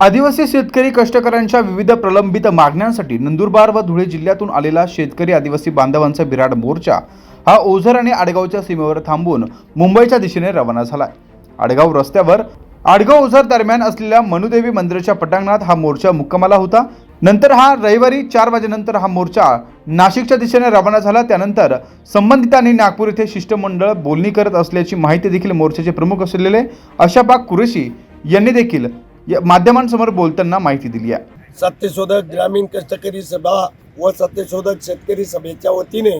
आदिवासी शेतकरी कष्टकऱ्यांच्या विविध प्रलंबित मागण्यांसाठी नंदुरबार व धुळे जिल्ह्यातून आलेला शेतकरी आदिवासी बांधवांचा बिराड मोर्चा हा ओझर आणि आडगावच्या सीमेवर थांबून मुंबईच्या दिशेने रवाना झालाय. आडगाव रस्त्यावर आडगाव ओझर दरम्यान असलेल्या मनुदेवी मंदिराच्या पटांगणात हा मोर्चा मुक्कामाला होता. नंतर हा रविवारी चार वाजेनंतर हा मोर्चा नाशिकच्या दिशेने रवाना झाला. त्यानंतर संबंधितांनी नागपूर येथे शिष्टमंडळ बोलणी करत असल्याची माहिती देखील मोर्चाचे प्रमुख असलेले अशाबाग कुरेशी यांनी देखील या माध्यमांसमोर बोलताना माहिती दिली आहे. सत्यशोधक ग्रामीण कष्टकरी सभा व सत्यशोधक शेतकरी सभेच्या वतीने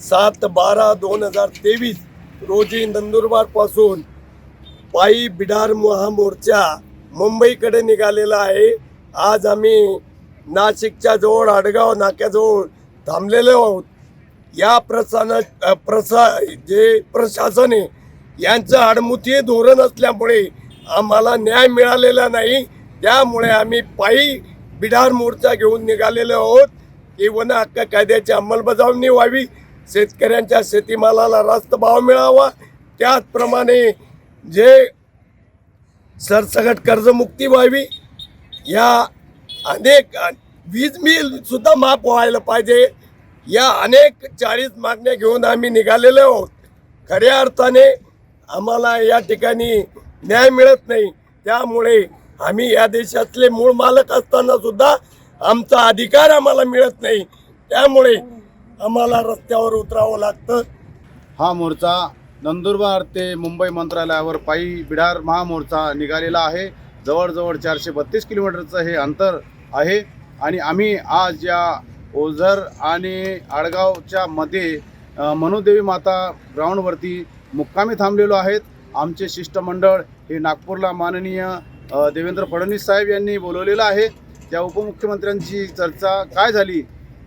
सात बारा दोन हजार तेवीस रोजी नंदुरबारपासून पायी बिडार महामोर्चा मुंबईकडे निघालेला आहे. आज आम्ही नाशिकच्या जवळ आडगाव नाक्याजवळ थांबलेलो आहोत. या प्रसाना प्रसा जे प्रशासन आहे यांचं आडमुठी धोरण असल्यामुळे आम्हाला न्याय मिळालेला नाही. त्यामुळे आम्ही पायी बिडार मोर्चा घेऊन निघालेलो आहोत. की वन हक्क कायद्याची अंमलबजावणी व्हावी. शेतकऱ्यांच्या शेतीमालाला रास्त भाव मिळावा. त्याचप्रमाणे जे सरसकट कर्जमुक्ती व्हावी. या अनेक वीज बिल सुद्धा माफ व्हायला पाहिजे. या अनेक चाळीस मागण्या घेऊन आम्ही निघालेलो आहोत. खऱ्या अर्थाने आम्हाला या ठिकाणी न्याय मिळत नाही. त्यामुळे आम्ही या देशातले मूळ मालक असताना सुद्धा आमचा अधिकार आम्हाला मिळत नाही. त्यामुळे आम्हाला रस्त्यावर उतरावं लागतं. हा मोर्चा नंदुरबार ते मुंबई मंत्रालयावर पायी बिडार महामोर्चा निघालेला आहे. जवळजवळ चारशे बत्तीस किलोमीटरचं हे अंतर आहे आणि आम्ही आज या ओझर आणि आडगावच्या मध्ये मनुदेवी माता ग्राउंडवरती मुक्कामी थांबलेलो आहेत. आमचे शिष्टमंडळ हे नागपूरला माननीय देवेंद्र फडणवीस साहेब यांनी बोलवलेलं आहे. त्या उपमुख्यमंत्र्यांची चर्चा काय झाली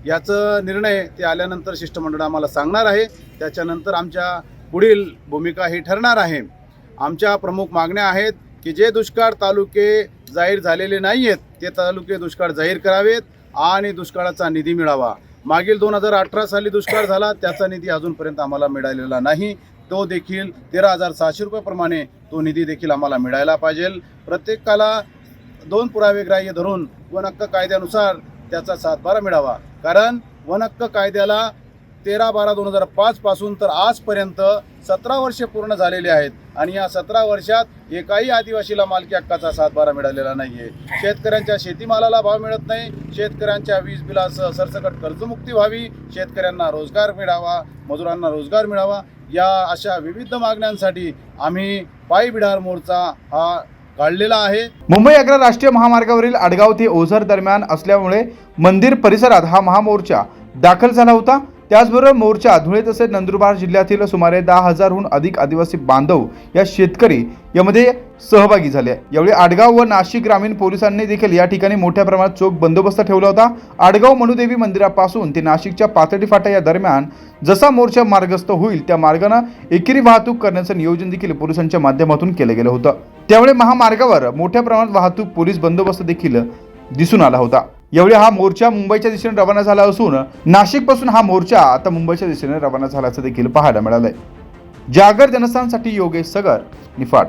याचं निर्णय ते आल्यानंतर शिष्टमंडळ आम्हाला सांगणार आहे. त्याच्यानंतर आमच्या पुढील भूमिका ही ठरणार आहे. आमच्या प्रमुख मागण्या आहेत की जे दुष्काळ तालुके जाहीर झालेले नाही आहेत ते तालुके दुष्काळ जाहीर करावेत आणि दुष्काळाचा निधी मिळावा. मागील दोन हजार अठरा साली दुष्काळ झाला त्याचा निधी अजूनपर्यंत आम्हाला मिळालेला नाही. तो देखील तेरा हजार सहाशे रुपयाप्रमाणे तो निधी देखील आम्हाला मिळायला पाहिजे. प्रत्येकाला दोन पुरावे ग्राह्य धरून वन हक्क कायद्यानुसार त्याचा सातबारा मिळावा. कारण वन हक्क कायद्याला तेरा बारा दोन हजार पाच पासून तर आजपर्यंत सतरा वर्षे पूर्ण झालेली आहेत. आणि या सतरा वर्षात एकाही आदिवासीला मालकी हक्काचा सातबारा मिळालेला नाही आहे शेतकऱ्यांच्या शेतीमालाला भाव मिळत नाही. शेतकऱ्यांच्या वीज बिलासह सरसकट कर्जमुक्ती व्हावी. शेतकऱ्यांना रोजगार मिळावा. मजुरांना रोजगार मिळावा. या अशा विविध मागण्यांसाठी आम्ही पायी बिढार मोर्चा हा काढलेला आहे. मुंबई आग्रा राष्ट्रीय महामार्गावरील आडगाव ते ओझर दरम्यान असल्यामुळे मंदिर परिसरात हा महामोर्चा दाखल झाला होता. त्याचबरोबर मोर्चा धुळे तसेच नंदुरबार जिल्ह्यातील सुमारे दहा हजारहून अधिक आदिवासी बांधव या शेतकरी यामध्ये सहभागी झाले. यावेळी आडगाव व नाशिक ग्रामीण पोलिसांनी देखील या ठिकाणी मोठ्या प्रमाणात चोख बंदोबस्त ठेवला होता. आडगाव मनुदेवी मंदिरापासून ते नाशिकच्या पातळी फाटा या दरम्यान जसा मोर्चा मार्गस्थ होईल त्या मार्गानं एकेरी वाहतूक करण्याचं नियोजन देखील पोलिसांच्या माध्यमातून केलं गेलं होतं. त्यामुळे महामार्गावर मोठ्या प्रमाणात वाहतूक पोलीस बंदोबस्त देखील दिसून आला होता. एवढे हा मोर्चा मुंबईच्या दिशेने रवाना झाला असून नाशिकपासून हा मोर्चा आता मुंबईच्या दिशेने रवाना झाल्याचं देखील पाहायला मिळालंय. जागर जनस्थानसाठी योगेश सगर निफाड.